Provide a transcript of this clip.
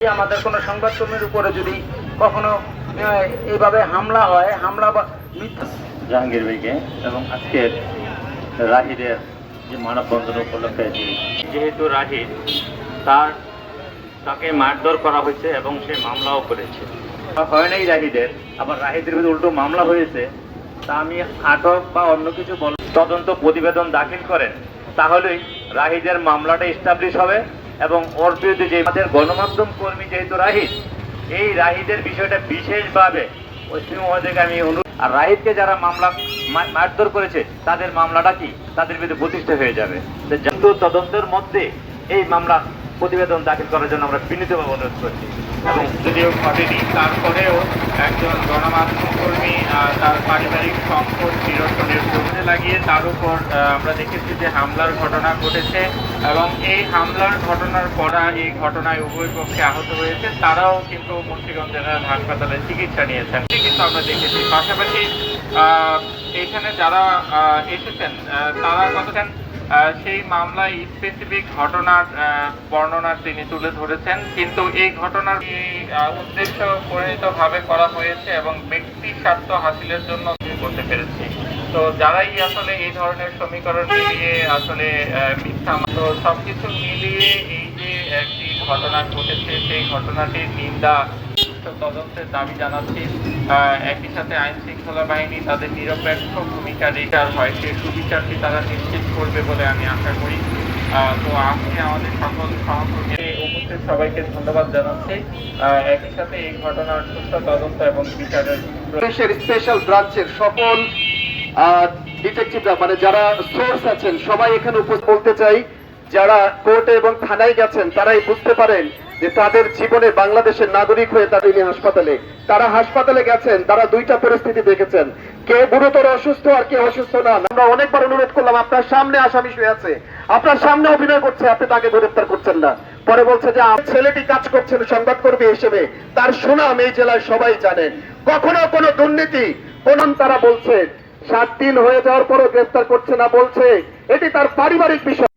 আমাদের কোনো সংবাদকর্মীর উপরে যদি কখনো এইভাবে হামলা হয় হামলা বা জাহাঙ্গীর ভাইকে এবং আজকের রাহিদের যে মানববন্ধন উপলক্ষে যে যেহেতু রাহিদ তার তাকে মারধর করা হয়েছে এবং সে মামলাও করেছে। হয় নাই রাহিদের আবার রাহিদের বিরুদ্ধে উল্টো মামলা হয়েছে তা আমি আটক বা অন্য কিছু বল তদন্ত প্রতিবেদন দাখিল করেন তাহলেই রাহিদের মামলাটা এস্টাবলিশ হবে। এবং ওর বিরুদ্ধে যে আমাদের গণমাধ্যম কর্মী যেহেতু রাহিদ এই রাহিদের বিষয়টা বিশেষভাবে পশ্চিম মহোদয়কে আমি অনুরোধ আর রাহিদকে যারা মামলা মারধর করেছে, তাদের মামলাটা কি? তাদের বিরুদ্ধে প্রতিষ্ঠা হয়ে যাবে। তদন্তের মধ্যে এই মামলা প্রতিবেদন দাখিল করার জন্য আমরা বিনীতভাবে অনুরোধ করছি। এবং যদিও ঘটেনি তারপরেও একজন গণমাধ্যম কর্মী তার পারিবারিক সম্পদ চিরতনের জমিতে লাগিয়ে তার উপর আমরা দেখেছি যে হামলার ঘটনা ঘটেছে এবং এই হামলার ঘটনার পরা এই ঘটনায় উভয় পক্ষে আহত হয়েছে। তারাও কিন্তু মুন্সিগঞ্জ জেনারেল হাসপাতালে চিকিৎসা নিয়েছেন। কিন্তু আমরা দেখেছি পাশাপাশি আহ, এইখানে যারা এসেছেন তারা আহ, সেই মামলায় স্পেসিফিক ঘটনার বর্ণনা তিনি তুলে ধরেছেন। কিন্তু এই ঘটনার উদ্দেশ্য পরিণতভাবে করা হয়েছে এবং ব্যক্তি স্বার্থ হাসিলের জন্য করতে পেরেছি। তো যারাই আসলে এই ধরনের সমীকরণ মিলিয়ে আসলে মিথ্যা তো সবকিছু মিলিয়ে এই যে একটি ঘটনা ঘটেছে, সেই ঘটনাটির নিন্দা সুষ্ঠু তদন্তের দাবি জানাচ্ছি একই সাথে আইন শৃঙ্খলা বাহিনী তাদের নিরপেক্ষ ভূমিকা রেখার হয়, সেই সুবিচারটি তারা নিশ্চিত করবে বলে আমি আশা করি। তো আজকে আমাদের সকল সহকর্মী উপস্থিত সবাইকে ধন্যবাদ জানাচ্ছি। একই সাথে এই ঘটনার সুষ্ঠু তদন্ত এবং বিচারের স্পেশাল ব্রাঞ্চের সকল ডিটেকটিভরা মানে যারা সোর্স আছেন, সবাই এখানে উপস্থিত। বলতে চাই, যারা কোর্টে এবং থানায় গেছেন, তারাই বুঝতে পারেন যে তাদের জীবনে বাংলাদেশের নাগরিক হয়ে তাদের হাসপাতালে, তারা হাসপাতালে গেছেন, তারা দুইটা পরিস্থিতি দেখেছেন। কে গুরুতর অসুস্থ আর কে অসুস্থ না, আমরা অনেকবার অনুরোধ করলাম, আপনার সামনে আসামি শুয়ে আছে, আপনার সামনে অভিনয় করছে, আপনি তাকে গ্রেফতার করছেন না। পরে বলছে যে ছেলেটি কাজ করছেন সংবাদকর্মী হিসেবে, তার সুনাম এই জেলায় সবাই জানেন কখনো কোনো দুর্নীতি কোন তারা বলছে, সাত দিন হয়ে যাওয়ার পরও গ্রেফতার করছে না, বলছে। এটি তার পারিবারিক বিষয়।